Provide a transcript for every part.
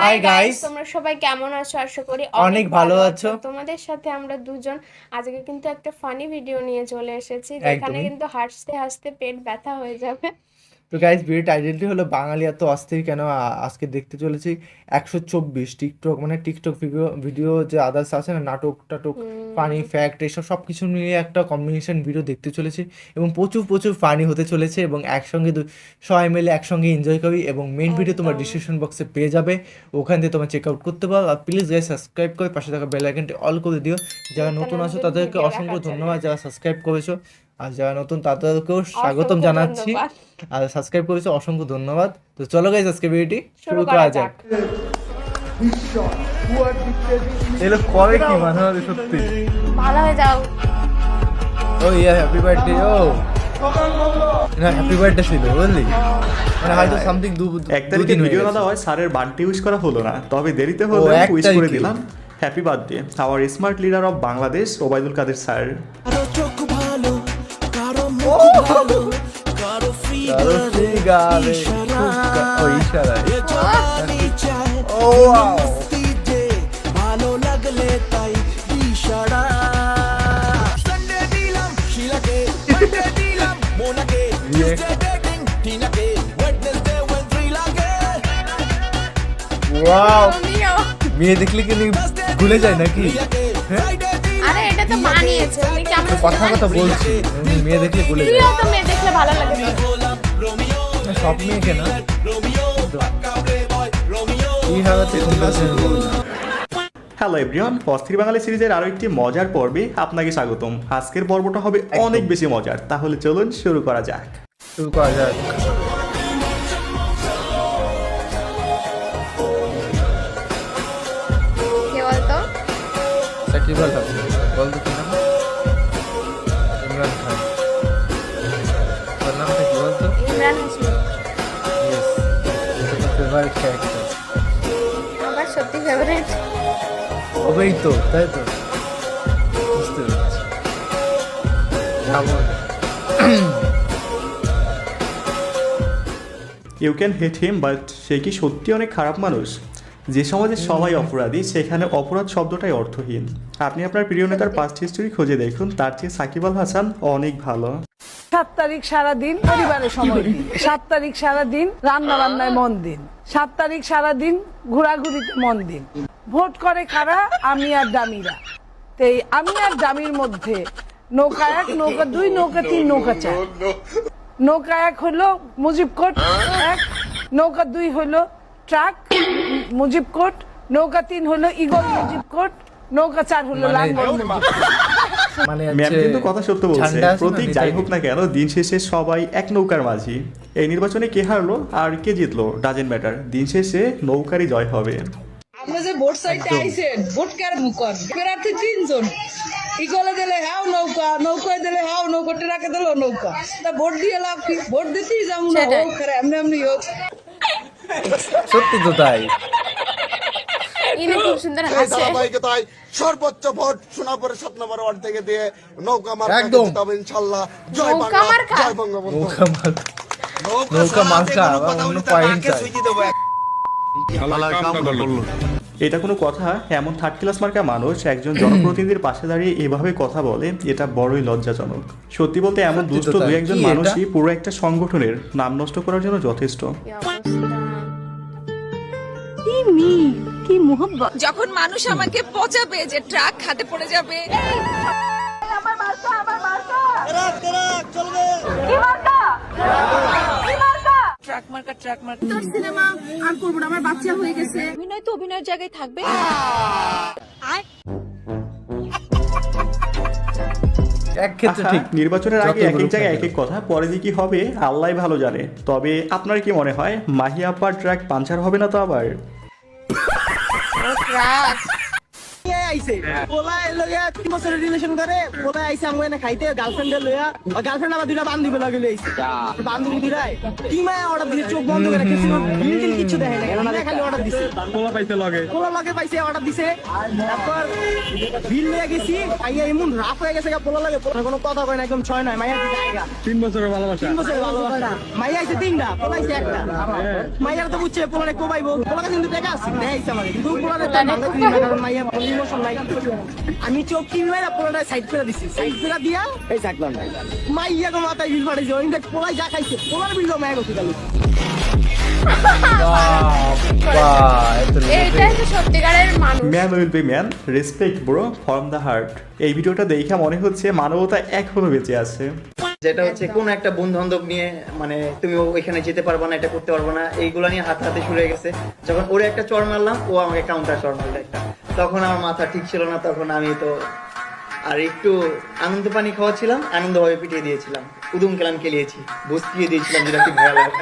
Hi guys তোমরা সবাই কেমন আছো? আশা করি অনেক ভালো আছো। তোমাদের সাথে আমরা দুজন আজকে কিন্তু একটা ফানি ভিডিও নিয়ে চলে এসেছি যেখানে কিন্তু হাসতে হাসতে পেট ব্যথা হয়ে যাবে। তো গাইস ভিডিও টাইটেলটি হলো বাঙালি এত অস্থির কেন আজকে দেখতে চলেছি একশো চব্বিশ টিকটক মানে টিকটক ভিডিও ভিডিও যে আদার্স আছে না নাটক টাটক ফানি ফ্যাক্ট এসব সব কিছু নিয়ে একটা কম্বিনেশন ভিডিও দেখতে চলেছি এবং প্রচুর প্রচুর ফানি হতে চলেছে এবং একসঙ্গে সবাই মিলে একসঙ্গে এনজয় করি এবং মেন ভিডিও তোমার ডিসক্রিপশন বক্সে পেয়ে যাবে। ওখান থেকে তোমার চেক আউট করতে পারো। আর প্লিজ গাইস সাবস্ক্রাইব করে পাশে থাকা বেল আইকনটি অল করে দিও। যারা নতুন আছো তাদেরকে অসংখ্য ধন্যবাদ। যারা সাবস্ক্রাইব করেছ আর যারা নতুন তাদেরকেও স্বাগতম জানাচ্ছি। আর সাবস্ক্রাইব করেছ অসংখ্য ধন্যবাদ। তো চলো গাইজ আজকে ভিডিওটি শুরু করা যাক। এগুলো করে কি মানে হবে সত্যি? ভালো হয়ে যাও। ও ইয়া হ্যাপি বার্থডে ও না হ্যাপি বার্থডে ছিল বুঝলি? মানে হয়তো সামথিং দু এক তারিখে ভিডিও না দেওয়ায় স্যারের বার্থডে উইশ করা হলো না। তবে দেরিতে হলো উইশ করে দিলাম। Happy birthday our smart leader of Bangladesh Obaidul Quader sir ভালো লাগলে তাই ইশারা সানডে দিলাম শিলাকে মানডে দিলাম মোনাকে। টিউসডে ডেটিং টিনাকে ওয়েডনেসডে ওয়েন্ট্রি লাগে ওয়াও মেয়ে দেখলে কি ভুলে যায় নাকি আরে এটা তো বানিয়েছে তুমি কেমন কথা কথা বলছি। মেয়ে দেখলে ভুলে যায়। তো মেয়ে দেখলে ভালো লাগে। সব মেয়েকে না। হ্যালো এভরিওয়ান অস্থির বাঙালি সিরিজের আরও একটি মজার পর্বে আপনাকে স্বাগতম। আজকের পর্বটা হবে অনেক বেশি মজার। তাহলে চলুন শুরু করা যাক। শুরু করা যাক। হাসান বল তো নাম ইমরান খান। তোর নামটা কি বলতো? ইমরান হাসমি ফেভারিট ক্যারেক্টার আমার সত্যি ফেভারিট হবেই তো তাই তো? বুঝতে পারছি। You can hate him but সে কি সত্যি অনেক খারাপ মানুষ? যে সমাজে সবাই অপরাধী, সেখানে অপরাধ শব্দটাই অর্থহীন। আপনি আপনার প্রিয় নেতার পাস্ট হিস্টোরি খুঁজে দেখুন, তার চেয়ে সাকিব আল হাসান অনেক ভালো। সাত তারিখ সারা দিন পরিবারের সময়। দিন সাত তারিখ সারা দিন রান্না বান্নায় মন দিন। সাত তারিখ সারা দিন ঘোরাঘুরিতে মন দিন। ভোট করে কারা? আমি আর দামিরা। তো এই আমি আর দামির মধ্যে নৌকা এক, নৌকা দুই, নৌকা তিন, নৌকা চার। নৌকা এক হলো মুজিব কোট এক, নৌকা দুই হলো ট্রাক মুজিব কোট নৌকা তিন হলো ইগল মুজিব কোট নৌকা চার হলো মানে- লাঙ্গল মানে ম্যাম কিন্তু কথা সত্য বলছে প্রতীক যাই হোক না কেন দিন শেষে সবাই এক নৌকার মাঝি। এই নির্বাচনে কে হারলো আর কে জিতলো ডাজেন্ট ম্যাটার। দিন শেষে নৌকারই জয় হবে। আমরা যে ভোট সাইডে আইছেন ভোট কার মুকন প্রার্থী তিনজন। ইগলে দিলে হাও নৌকা নৌকায় দিলে হাও নৌকা ট্রাকে দিলে নৌকা। তা ভোট দিয়ে লাভ কি? ভোট দিতেই যাব না। হোক এমনি এমনি হোক। সত্যি তো তাই। ইনি খুব সুন্দর এই হাসে। ধারাবাহিকতায় সর্বোচ্চ ভোট সোনাপুরে সাত নম্বর ওয়ার্ড থেকে দিয়ে নৌকা একদম। জিতাবে ইনশাল্লাহ। জয় বাংলা জয় বঙ্গবন্ধু। নৌকা মার্কা। নৌকা মার্কা আবার অন্য পয়েন্ট এটা কোনো কথা এমন থার্ড ক্লাস মার্কা মানুষ একজন জনপ্রতিনিধির পাশে দাঁড়িয়ে এভাবে কথা বলে এটা বড়ই লজ্জাজনক। সত্যি বলতে এমন দুষ্ট। দু একজন মানুষই পুরো একটা সংগঠনের নাম নষ্ট করার জন্য যথেষ্ট। কি অবস্থা যখন মানুষ আমাকে পচাবে যে ট্রাক হাতে পড়ে যাবে। ট্রাক মার্কা ট্রাক মার্কা তোর সিনেমা আর করব না আমার বাচ্চা হয়ে গেছে। অভিনয় তো অভিনয়ের জায়গায় থাকবে। এক ক্ষেত্রে ঠিক নির্বাচনের আগে এক এক জায়গায় এক এক কথা পরে যে কি হবে আল্লাহ ভালো জানে। তবে আপনার কি মনে হয় মাহি আপার ট্র্যাক পাঞ্চার হবে না তো আবার? ট্রাক আইছে পোলা এলো গিয়া তিন বছরের রিলেশন করে পোলা আইছে আমি এনে খাইতে গার্লফ্রেন্ড লইয়া। আর গার্লফ্রেন্ড আমার দুইটা বান্ধবী লাগে লইছে বান্ধবী দুইটাই। কি মায়া অর্ডার দিছে চোখ বন্ধ করে কিছু বিল কিছু দেখে না খালি অর্ডার দিছে। পোলা পাইছে লগে। পোলা লগে পাইছে অর্ডার দিছে। তারপর বিল লইয়া গেছি আইয়া এমন রাফ হয়ে গেছে গা পোলা লাগে পোলা কোনো কথা কয় না একদম ছয় নয় মাইয়া জায়গা। তিন বছরের ভালোবাসা। তিন বছরের ভালোবাসা। মাইয়া আইছে তিনটা পোলা আইছে একটা। মাইয়ার তো বুঝছে পোলারে কোবাইবো। পোলা কিন্তু টাকা আছে দেখাইছে আমাকে কিন্তু পোলারে তো ভালো না কারণ মাইয়া ইমোশন নাই। আমি চোখ কিনে মাইরা পোলাটা সাইড করে দিছি। সাইড করে দিয়া এই থাকলাম মাইয়া গো মাথায় বিল ফাটাইছে ওই দেখ পোলাই যা খাইছে পোলার বিল গো গেল বাহ এত এইটাই তো সত্যিকারের মানুষ। Man will be man respect bro from the heart এই ভিডিওটা দেখে মনে হচ্ছে মানবতা এখনও বেঁচে আছে। যেটা হচ্ছে কোন একটা বন্ধু বান্ধব নিয়ে মানে তুমি ওইখানে যেতে পারবে না এটা করতে পারবে না এইগুলো নিয়ে হাতে হাতে শুরু হয়ে গেছে। যখন ওরে একটা চর মারলাম ও আমাকে কাউন্টার চর মারলো একটা। তখন আমার মাথা ঠিক ছিল না তখন আমি তো আর একটু আনন্দ পানি খাওয়াচ্ছিলাম আনন্দভাবে পিটিয়ে দিয়েছিলাম। উদুম কেলাম খেলিয়েছি বসিয়ে দিয়েছিলাম যেটা কি ভালো লাগে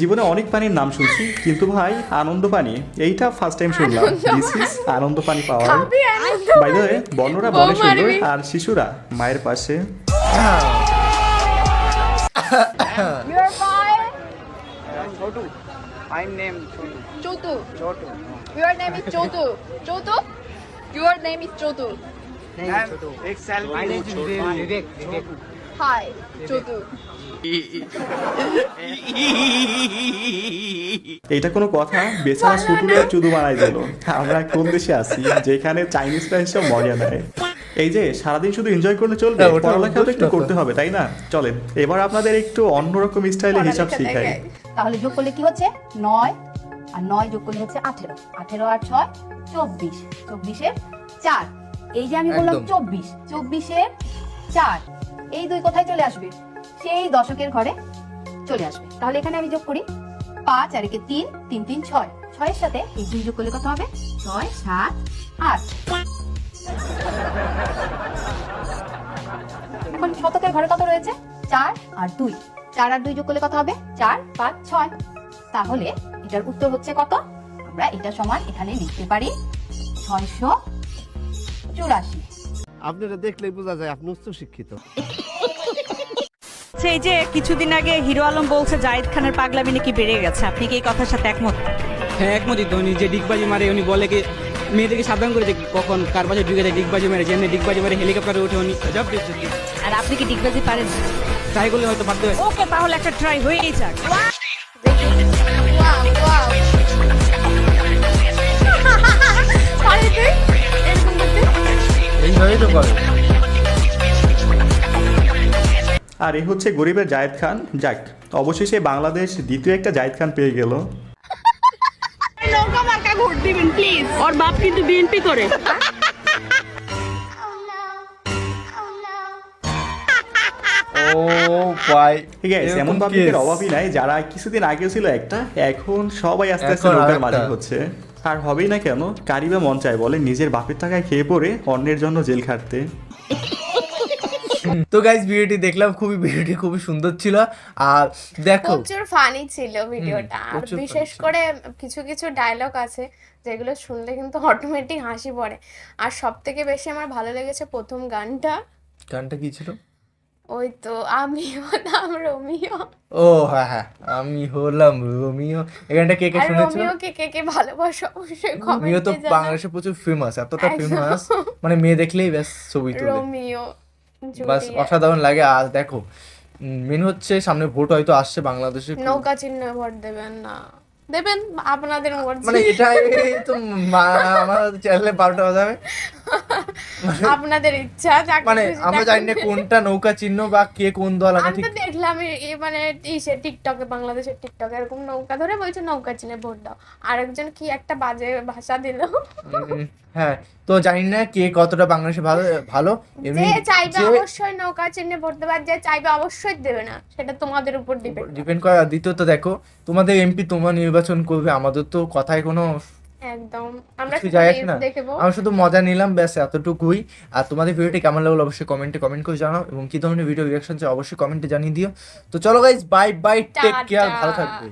জীবনে অনেক পানির নাম শুনছি কিন্তু ভাই আনন্দ পানি এইটা ফার্স্ট টাইম শুনলাম। দিস ইজ আনন্দ পানি পাওয়ার। বাই দ্য বর্ণরা বলে সুন্দর আর শিশুরা মায়ের পাশে। Your fire. I name Chotu. Chotu. Your name is Chotu. Chotu. Your name is Chotu. My name is Bibek Bibek Hi, Chotu. এইটা কোনো কথা? বেচারা শুটুরে চুদু বানাই দিল। আমরা কোন দেশে আছি যেখানে চাইনিজরা এসে মজা নেয়? এই যে সারাদিন শুধু এনজয় করলে চলবে? ওটা পড়ালেখাও তো একটু করতে হবে তাই না? চলেন এবার আপনাদের একটু অন্যরকম স্টাইলে হিসাব শিখাই। তাহলে যোগ করলে কি হচ্ছে? নয়। আর নয় যোগ করলে হচ্ছে আঠেরো। আঠেরো আর ছয় চব্বিশ। চব্বিশের চার। এই যে আমি বললাম চব্বিশ চব্বিশের চার এই দুই কোথায় চলে আসবে? সেই দশকের ঘরে চলে আসবে। তাহলে এখানে আমি যোগ করি। পাঁচ আর একে তিন তিন তিন ছয়। ছয়ের সাথে এই দুই যোগ করলে কত হবে? ছয় সাত আট। এখন শতকের ঘরে কত রয়েছে? চার আর দুই। চার আর দুই যোগ করলে কত হবে? চার পাঁচ ছয়। তাহলে এটার উত্তর হচ্ছে কত? আমরা এটা সমান এখানে লিখতে পারি ছয়শো চুরাশি। আপনারা দেখলেই বোঝা যায় আপনি উচ্চ শিক্ষিত। সেই যে কিছুদিন আগে হিরো আলম বলছে জাহিদ খানের পাগলামি নাকি বেড়ে গেছে। আপনি কি এই কথার সাথে একমত? হ্যাঁ একমতই তো। উনি যে ডিগবাজি মারে উনি বলে কি মেয়েদেরকে সাবধান করে যে কখন কার পাশে ঢুকে যায় ডিগবাজি মারে যেমনি ডিগবাজি মারে হেলিকপ্টারে উঠে উনি। আর আপনি কি ডিগবাজি পারেন? ট্রাই করলে হয়তো পারতে হয় ওকে তাহলে একটা ট্রাই হয়েই যাক। এইভাবেই তো করে। আর এ হচ্ছে গরিবের জায়েদ খান যাক অবশেষে বাংলাদেশ দ্বিতীয় একটা জায়েদ খান পেয়ে গেল। নৌকা মার্কা ভোট দিবেন প্লিজ ওর বাপ কিন্তু বিএনপি করে। ও ভাই ঠিক আছে এমন পাবলিকের অভাবই নাই যারা কিছুদিন আগেও ছিল একটা এখন সবাই আস্তে আস্তে নৌকার মাঝে হচ্ছে। আর হবেই না কেন কারিবা মন চায় বলে নিজের বাপের টাকায় খেয়ে পড়ে অন্যের জন্য জেল খাটতে। তো গাইজ ভিডিওটি দেখলাম খুবই ভিডিওটি খুবই সুন্দর ছিল। আর দেখো। প্রচুর ফানি ছিল ভিডিওটা। আর বিশেষ করে কিছু কিছু ডায়লগ আছে যেগুলো শুনলে কিন্তু অটোমেটিক হাসি পড়ে। আর সব থেকে বেশি আমার ভালো লেগেছে প্রথম গানটা। গানটা কি ছিল? ওই তো আমি হলাম রোমিও। ও হ্যাঁ হ্যাঁ আমি হলাম রোমিও। এই গানটা কে কে শুনেছো? রোমিওকে কে কে ভালোবাসো অবশ্যই রোমিও তো বাংলাদেশে প্রচুর ফেমাস এতটা ফেমাস মানে মেয়ে দেখলেই ব্যাস ছবি তুলে। রোমিও বাস অসাধারণ লাগে। আর দেখো মেন হচ্ছে সামনে ভোট হয়তো আসছে বাংলাদেশে। নৌকা চিহ্ন ভোট দেবেন না। দেবেন আপনাদের মানে এটা তো আমার চ্যানেলে বারোটা বাজাবে। আপনাদের ইচ্ছা মানে আমরা জানি না কোনটা নৌকা চিহ্ন বা কে কোন দল আমি তো দেখলাম এ- এ মানে ইসে টিকটকে বাংলাদেশের টিকটকে এরকম নৌকা ধরে বলছে নৌকা চিনে ভোট দাও। আরেকজন কি একটা বাজে ভাষা দিল। হ্যাঁ তো জানি না কে কতটা বাংলাদেশে ভালো ভালো এমনি যে চাইবে অবশ্যই নৌকা চিহ্নে ভোট দেবে আর যে চাইবে অবশ্যই দেবে না সেটা তোমাদের উপর ডিপেন্ড ডিপেন্ড করে দ্বিতীয়ত দেখো তোমাদের এমপি তোমার নির্বাচন করবে আমাদের তো কথায় কোনো একদম। আমরা দেখব শুধু মজা নিলাম ব্যাস এতটুকুই। আর তোমাদের ভিডিওটি কেমন লাগল অবশ্যই কমেন্টে কমেন্ট করে জানাও। এবং কি ধরনের ভিডিও রিয়াকশন চাই অবশ্যই কমেন্টে জানিয়ে দিও। তো চলো guys bye bye take care ভালো থাকবে।